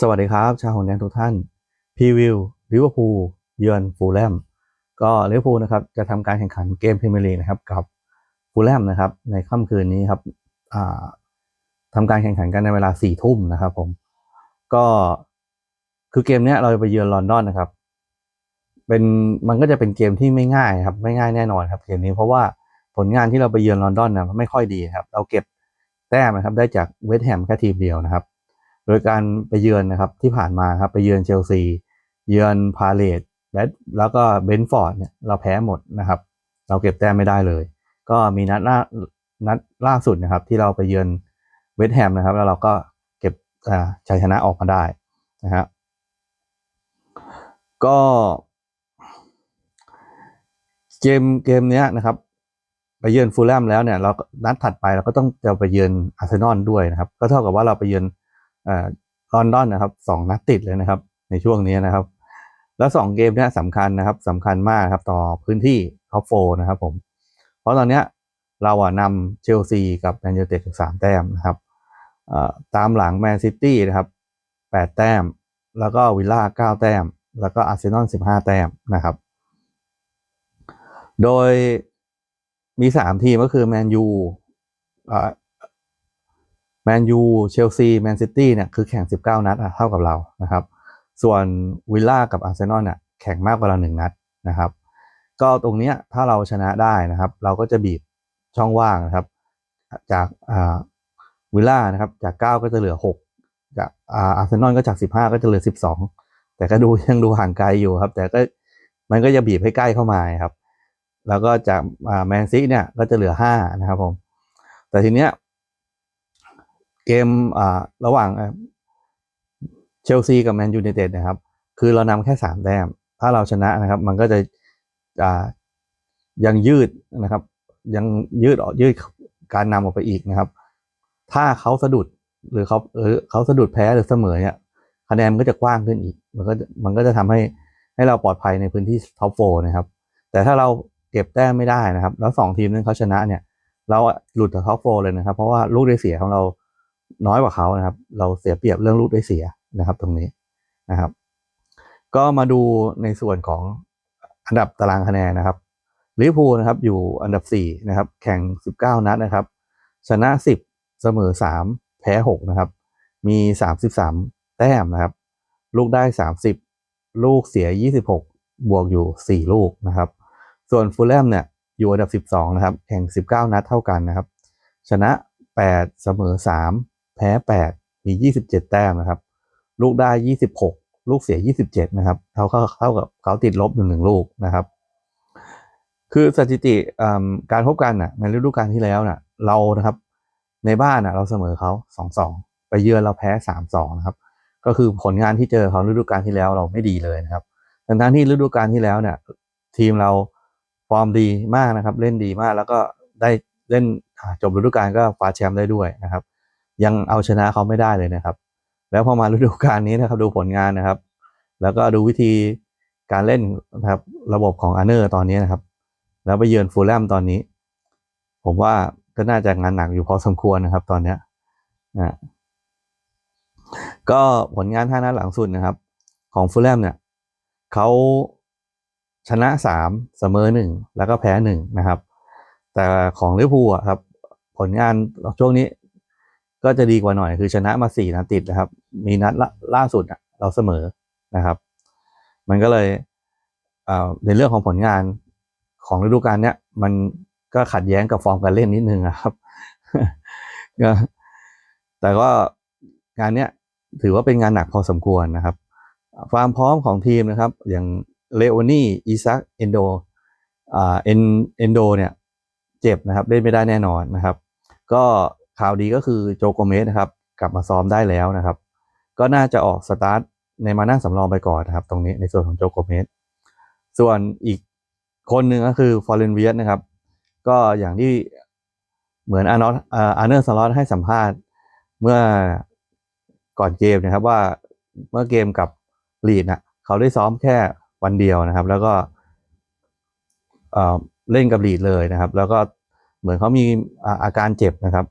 สวัสดีครับ ชาวหงแดงทุกท่านพรีวิวลิเวอร์พูลเยือนฟูลแลมก็ลิเวอร์พูลนะครับจะทำการแข่งขันเกมพรีเมียร์ลีกนะครับกับฟูลแลมนะครับในค่ำคืนนี้ครับอ่าทำการแข่งขันกันในเวลาสี่ทุ่มนะครับผมก็คือเกมนี้เราจะไปเยือนลอนดอนนะครับ เป็นมันก็จะเป็นเกมที่ไม่ง่ายครับไม่ง่ายแน่นอนครับเกมนี้เพราะว่าผลงานที่เราไปเยือนลอนดอนนะไม่ค่อยดีครับ เราเก็บแต้มนะครับได้จากเวสต์แฮมแค่ทีมเดียวนะครับ โดยการไปเยือนนะครับที่ผ่านมาครับไปเยือนเชลซี เยือนพาเลตและแล้วก็เบนฟอร์ดเนี่ยเราแพ้หมดนะครับ เราเก็บแต้มไม่ได้เลย ก็มีนัดล่านัดล่าสุดนะครับ ที่เราไปเยือนเวสต์แฮมนะครับ แล้วเราก็เก็บชัยชนะออกมาได้นะครับก็เกมเกมเนี้ยนะครับไปเยือนฟูลแลมแล้วเนี่ยเรานัดถัดไปเราก็ต้องจะไปเยือนอาร์เซนอลด้วยนะครับ ก็เท่ากับว่าเราไปเยือน ลอนดอนนะครับสองนัดติดเลยนะครับ ในช่วงนี้นะครับ แล้วสองเกมนี้สำคัญนะครับสำคัญมากครับต่อพื้นที่ท็อปโฟนะครับผม เพราะตอนนี้เราอะนำเชลซีกับแมนยูเต็ดสามแต้มนะครับอ่าตามหลังแมนซิตี้นะครับแปดแต้ม แล้วก็วิลล่าเก้าแต้ม แล้วก็อาร์เซนอลสิบห้าแต้มนะครับ โดยมีสามทีมก็คือแมนยู แมนยูเชลซีแมนซิตี้เนี่ยคือแข่ง 19 นัดเท่ากับเรานะครับ ส่วนวิลล่ากับอาร์เซนอลเนี่ยแข่งมากกว่าเราหนึ่งนัดนะครับ ก็ตรงเนี้ยถ้าเราชนะได้นะครับ เราก็จะบีบช่องว่างนะครับ จากวิลล่านะครับจาก 9 ก็จะเหลือ 6 จากอาร์เซนอลก็จาก 15 ก็จะเหลือ 12 แต่ก็ดูยังดูห่างไกลอยู่ครับ แต่ก็มันก็จะบีบให้ใกล้เข้ามาครับ แล้วก็จากแมนซีเนี่ยก็จะเหลือห้านะครับผมแต่ทีเนี้ย เกมระหว่างเชลซีกับแมนยูไนเต็ดนะครับ คือเรานำแค่สามแต้ม ถ้าเราชนะนะครับ มันก็จะยังยืดนะครับ ยังยืดออกยืดการนำออกไปอีกนะครับ ถ้าเขาสะดุดหรือเขาเออเขาสะดุดแพ้หรือเสมอเนี่ยคะแนนมันก็จะกว้างขึ้นอีก มันก็มันก็จะทำให้ให้เราปลอดภัยในพื้นที่ท็อปโฟนะครับ แต่ถ้าเราเก็บแต้มไม่ได้นะครับ แล้วสองทีมนั้นเขาชนะเนี่ย เราหลุดจากท็อปโฟเลยนะครับ เพราะว่าลูกได้เสียของเรา น้อยกว่าเขานะครับ เราเสียเปรียบเรื่องลูกได้เสียนะครับ ตรงนี้นะครับ ก็มาดูในส่วนของอันดับตารางคะแนนนะครับลิเวอร์พูลนะครับอยู่อันดับสี่นะครับ แข่งสิบเก้านัดนะครับ ชนะสิบเสมอสามแพ้หกนะครับ มีสามสิบสามแต้มนะครับ ลูกได้สามสิบลูกเสียยี่สิบหกบวกอยู่สี่ลูกนะครับ ส่วนฟูลแลมเนี่ยอยู่อันดับ 12 นะครับ แข่ง 19 นัดเท่ากันนะครับ ชนะ 8 เสมอ 3 แพ้8มี27แต้มนะครับ ลูกได้26ลูกเสีย27นะครับเท่าเท่ากับเขาติดลบหนึ่งหนึ่งลูกนะครับ คือสถิติการพบกันนะในฤดูกาลที่แล้วน่ะเรานะครับในบ้านนะเราเสมอเขา2-2ไปเยือนเราแพ้3-2นะครับ ก็คือผลงานที่เจอเขาฤดูกาลที่แล้วเราไม่ดีเลยนะครับทั้งที่ฤดูกาลที่แล้วเนี่ยทีมเราฟอร์มดีมากนะครับ เล่นดีมากแล้วก็ได้เล่นจบฤดูกาลก็คว้าแชมป์ได้ด้วยนะครับ ยังเอาชนะเขาไม่ได้เลยนะครับ แล้วพอมาฤดูกาลนี้นะครับ ดูผลงานนะครับ แล้วก็ดูวิธีการเล่นนะครับ ระบบของอาร์เนอร์ตอนนี้นะครับ แล้วไปเยือนฟูลแลมตอนนี้ ผมว่าก็น่าจะงานหนักอยู่พอสมควรนะครับ ตอนเนี้ยนะก็ผลงานท่านัดหลังสุดนะครับ ของฟูลแลมเนี่ยเขาชนะสามเสมอหนึ่งแล้วก็แพ้หนึ่งนะครับ แต่ของลิเวอร์พูลครับ ผลงานช่วงนี้ ก็จะดีกว่าหน่อยคือชนะมาสี่นัดติดนะครับ มีนัดล่าสุดเราเสมอนะครับ มันก็เลยในเรื่องของผลงานของฤดูกาลเนี้ยมันก็ขัดแย้งกับฟอร์มการเล่นนิดนึงนะครับก็แต่ก็งานเนี้ยถือว่าเป็นงานหนักพอสมควรนะครับความพร้อมของทีมนะครับ อย่างเลโอนี่อีซักเอนโดอ่าเอนเอนโดเนี่ย เจ็บนะครับเล่นไม่ได้แน่นอนนะครับ ก็ ข่าวดีก็คือโจโกเมสนะครับ กลับมาซ้อมได้แล้วนะครับ ก็น่าจะออกสตาร์ทในมานั่งสำรองไปก่อนนะครับ ตรงนี้ในส่วนของโจโกเมสส่วนอีกคนหนึ่งก็คือฟอร์เรนเวียสนะครับ ก็อย่างที่เหมือนอานอตอาร์เนอร์สล็อตให้สัมภาษณ์เมื่อก่อนเกมนะครับว่าเมื่อเกมกับลีดนะเขาได้ซ้อมแค่วันเดียวนะครับ แล้วก็เล่นกับลีดเลยนะครับ แล้วก็เหมือนเขามีอาการเจ็บนะครับ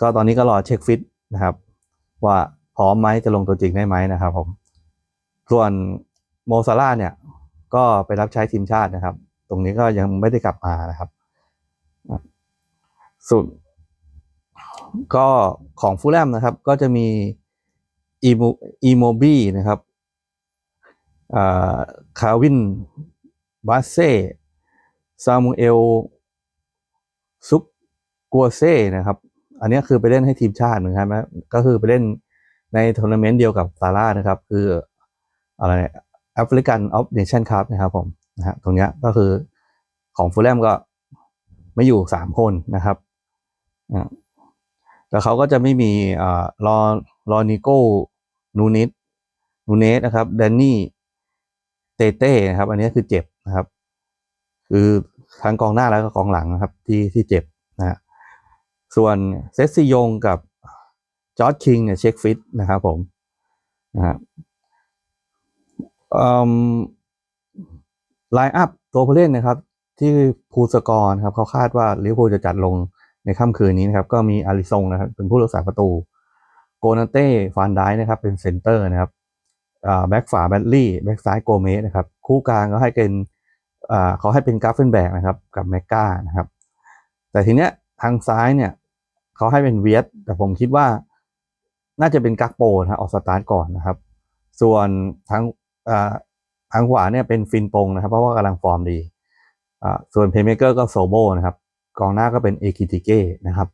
ก็ตอนนี้ก็รอเช็คฟิตนะครับ ว่าพร้อมไหมจะลงตัวจริงได้ไหมนะครับผมส่วนโมซาร่าเนี่ยก็ไปรับใช้ทีมชาตินะครับ ตรงนี้ก็ยังไม่ได้กลับมานะครับสุดก็ของฟูลแลมนะครับ ก็จะมีอีโมอีโมบีนะครับอ่าคาวินบาเซ่ซามูเอลซุกกัวเซ่นะครับ อันนี้คือไปเล่นให้ทีมชาติเหมือนกันนะก็คือไปเล่นในทัวร์นาเมนต์เดียวกับซาร่านะครับ คืออะไรแอฟริกันออฟเนชั่นคัพนะครับผมนะฮะตรงนี้ก็คือของฟูลแลมก็ไม่อยู่สามคนนะครับแล้วเขาก็จะไม่มีอ่ารอรอนิโก้นูนิสนูเนสนะครับแดนนี่เตเต้นะครับ อันนี้คือเจ็บนะครับ คือทั้งกองหน้าแล้วก็กองหลังนะครับ ที่ที่เจ็บนะฮะ ส่วนเซซซิยงกับจอร์ดคิงเนี่ยเช็คฟิตนะครับผมนะฮะไลน์อัพตัวผู้เล่นนะครับ ที่ภูสกรครับเขาคาดว่าลิเวอร์พูลจะจัดลงในค่ำคืนนี้นะครับ ก็มีอาริซงนะครับ เป็นผู้รักษาประตู โกนาเต้ฟานได้นะครับ เป็นเซนเตอร์นะครับแบ็กฝาแบดลี่แบ็กซ้ายโกเมสนะครับ คู่กลางก็ให้เป็นเขาให้เป็นกราฟเฟนแบกนะครับ กับแมกกานะครับ แต่ทีเนี้ยทางซ้ายเนี่ย เขาให้เป็นเวียดแต่ผมคิดว่าน่าจะเป็นกักโปนะออกสตาร์ทก่อนนะครับ ส่วนทางอ่าทางขวาเนี่ยเป็นฟินปงนะครับ เพราะว่ากำลังฟอร์มดี ส่วนเพย์เมเกอร์ก็โซโบนะครับ กองหน้าก็เป็นเอคิติเก้นะครับ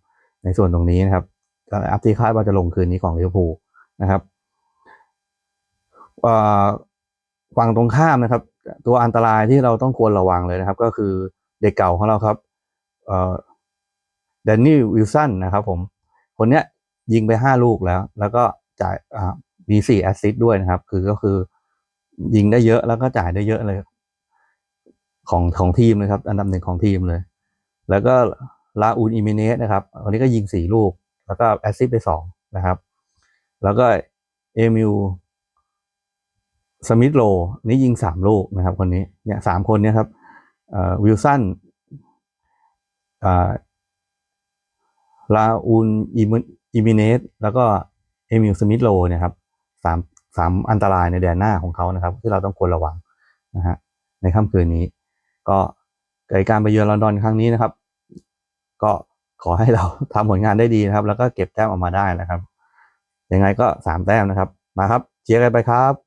ในส่วนตรงนี้นะครับอัพที่คาดว่าจะลงคืนนี้ของลิเวอร์พูลนะครับฝั่งตรงข้ามนะครับ ตัวอันตรายที่เราต้องควรระวังเลยนะครับ ก็คือเด็กเก่าของเราครับ แดนนี่วิลสันนะครับผม คนเนี้ยยิงไปห้าลูกแล้ว แล้วก็จ่ายมีสี่แอสซิสด้วยนะครับ คือก็คือยิงได้เยอะแล้วก็จ่ายได้เยอะเลย ของของทีมนะครับ อันดับหนึ่งของทีมเลย แล้วก็ลาอูนอิมิเนสนะครับวันนี้ก็ยิงสี่ลูก แล้วก็แอสซิสไปสองนะครับ แล้วก็เอมิลสมิธโลนี่ยิงสามลูกนะครับ คนนี้เนี่ยสามคนเนี่ยครับวิลสัน ลาอูนอิมิเนสแล้วก็เอมิลสมิธโลเนี่ยครับสามสามอันตรายในแดนหน้าของเขานะครับ ที่เราต้องควรระวังนะฮะในค่ำคืนนี้ ก็เกิดการไปเยือนลอนดอนครั้งนี้นะครับ ก็ขอให้เราทำผลงานได้ดีนะครับ แล้วก็เก็บแต้มออกมาได้นะครับยังไงก็สามแต้มนะครับ มาครับเชียร์กันไปครับ